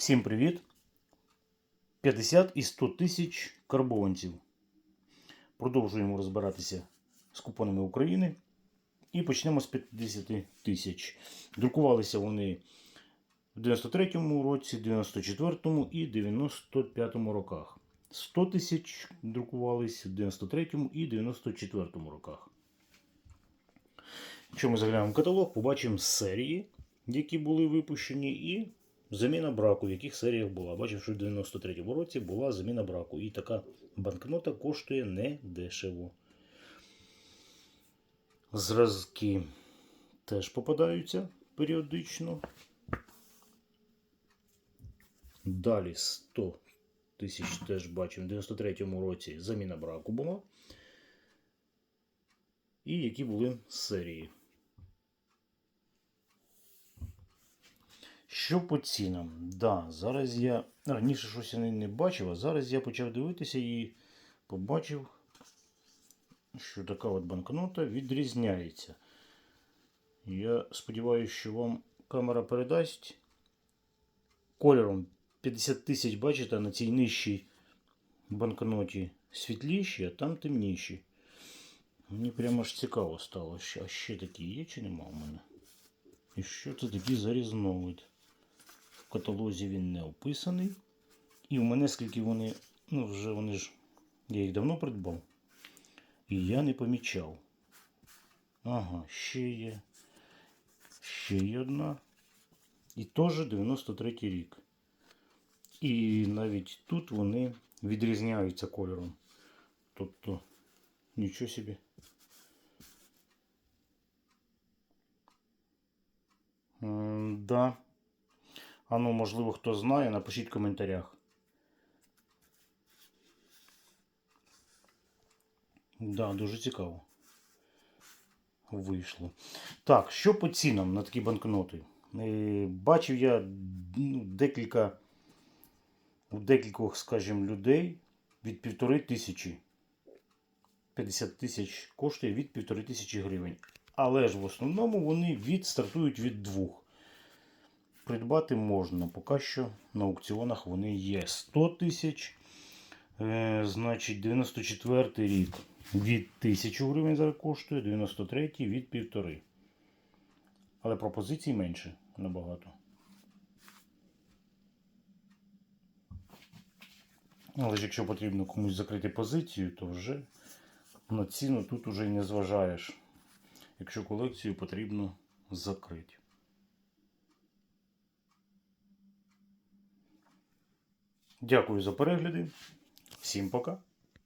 Всім привіт! 50 і 100 тисяч карбованців. Продовжуємо розбиратися з купонами України. І почнемо з 50 тисяч. Друкувалися вони в 93-му році, 94-му і 95-му роках. 100 тисяч друкувалися в 93-му і 94-му роках. Якщо ми заглянемо в каталог, побачимо серії, які були випущені, і заміна браку, в яких серіях була. Бачив, що в 93-му році була заміна браку. І така банкнота коштує не дешево. Зразки теж попадаються періодично. Далі 100 тисяч теж бачимо. В 93-му році заміна браку була. І які були серії. Що по цінам? Да, зараз я раніше щось я не, бачив, а зараз я почав дивитися і побачив, що така от банкнота відрізняється. Я сподіваюся, що вам камера передасть кольором 50 тисяч, бачите, на цій нижчій банкноті світліші, а там темніші. Мені прямо ж цікаво стало, а ще такі є чи нема у мене? І що це такий за різновид? Каталозі він не описаний. І у мене скільки вони, ну вже вони ж, я їх давно придбав. І я не помічав. Ага, ще є. Ще є одна. І теж 93 рік. І навіть тут вони відрізняються кольором. Тобто, нічого собі. Да. А ну, можливо, хто знає, напишіть в коментарях. Да, дуже цікаво. Вийшло. Так, що по цінам на такі банкноти? Е, Бачив я ну, декілька у декількох, скажімо, людей від півтори тисячі. 50 тисяч коштує від півтори тисячі гривень. Але ж в основному вони від, стартують від двох. Придбати можна. Поки що на аукціонах вони є 100 тисяч. Е, значить, 94 рік від 1000 гривень зараз коштує, 93 від 1,5. Але пропозицій менше набагато. Але ж якщо потрібно комусь закрити позицію, то вже на ціну тут уже й не зважаєш. Якщо колекцію потрібно закрити. Дякую за перегляди. Всім пока.